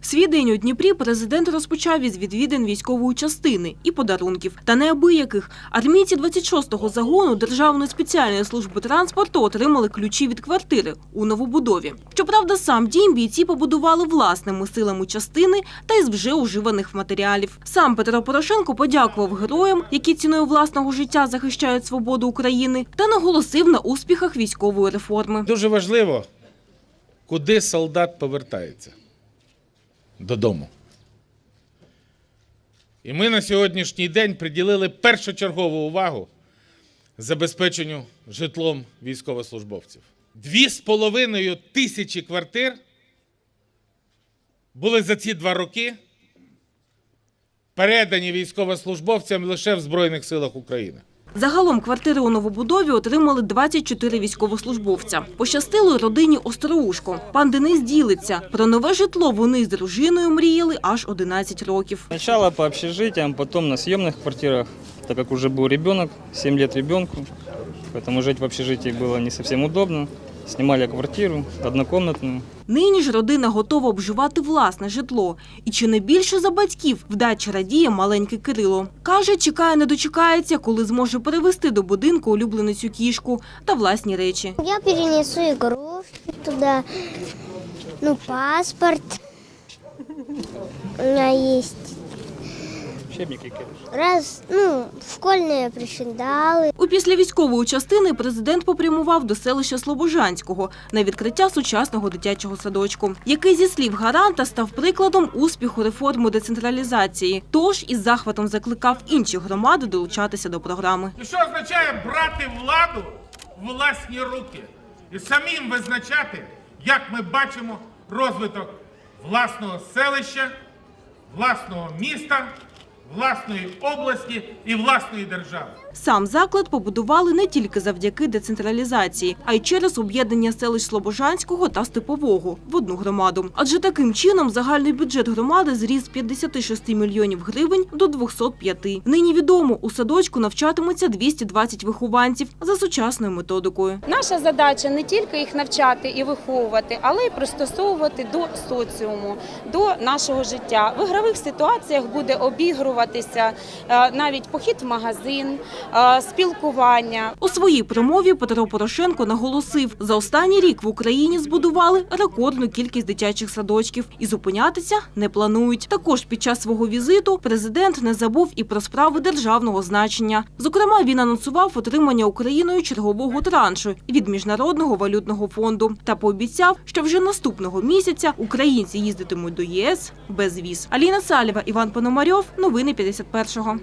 Свій день у Дніпрі президент розпочав із відвідин військової частини і подарунків. Та неабияких. Армійці 26-го загону Державної спеціальної служби транспорту отримали ключі від квартири у новобудові. Щоправда, сам дім бійці побудували власними силами частини та із вже уживаних матеріалів. Сам Петро Порошенко подякував героям, які ціною власного життя захищають свободу України, та наголосив на успіхах військової реформи. Дуже важливо, куди солдат повертається додому. І ми на сьогоднішній день приділили першочергову увагу забезпеченню житлом військовослужбовців. Дві з половиною тисячі квартир були за ці два роки передані військовослужбовцям лише в Збройних силах України. Загалом квартири у новобудові отримали 24 військовослужбовця. Пощастило й родині Остроушко. Пан Денис ділиться. Про нове житло вони з дружиною мріяли аж 11 років. Сначала по общежитиям, потом на съемных квартирах, так как уже был ребенок, 7 лет ребенку, поэтому жить в общежитии было не совсем удобно. Снимали квартиру, однокомнатную. Нині ж родина готова обживати власне житло. І чи не більше за батьків вдачі радіє маленький Кирило. Каже, чекає не дочекається, коли зможе перевезти до будинку улюбленицю кішку та власні речі. Я перенесу ігрушки туда, ну, паспорт. Меня есть Учебники, конечно. раз, ну, школьные причиндалы. У післявійськової частини президент попрямував до селища Слобожанського на відкриття сучасного дитячого садочку, який зі слів гаранта став прикладом успіху реформи децентралізації. Тож із захватом закликав інші громади долучатися до програми. І що означає брати владу в власні руки і самим визначати, як ми бачимо розвиток власного селища, власного міста, власної області і власної держави. Сам заклад побудували не тільки завдяки децентралізації, а й через об'єднання селищ Слобожанського та Степового в одну громаду. Адже таким чином загальний бюджет громади зріс з 56 мільйонів гривень до 205. Нині відомо, у садочку навчатимуться 220 вихованців за сучасною методикою. Наша задача не тільки їх навчати і виховувати, але й пристосовувати до соціуму, до нашого життя. В ігрових ситуаціях буде обігруватися е, навіть похід в магазин, спілкування, У своїй промові Петро Порошенко наголосив, за останній рік в Україні збудували рекордну кількість дитячих садочків і зупинятися не планують. Також під час свого візиту президент не забув і про справи державного значення. Зокрема, він анонсував отримання Україною чергового траншу від міжнародного валютного фонду та пообіцяв, що вже наступного місяця українці їздитимуть до ЄС без віз. Аліна Салєва, Іван Пономарьов. Новини 51-го.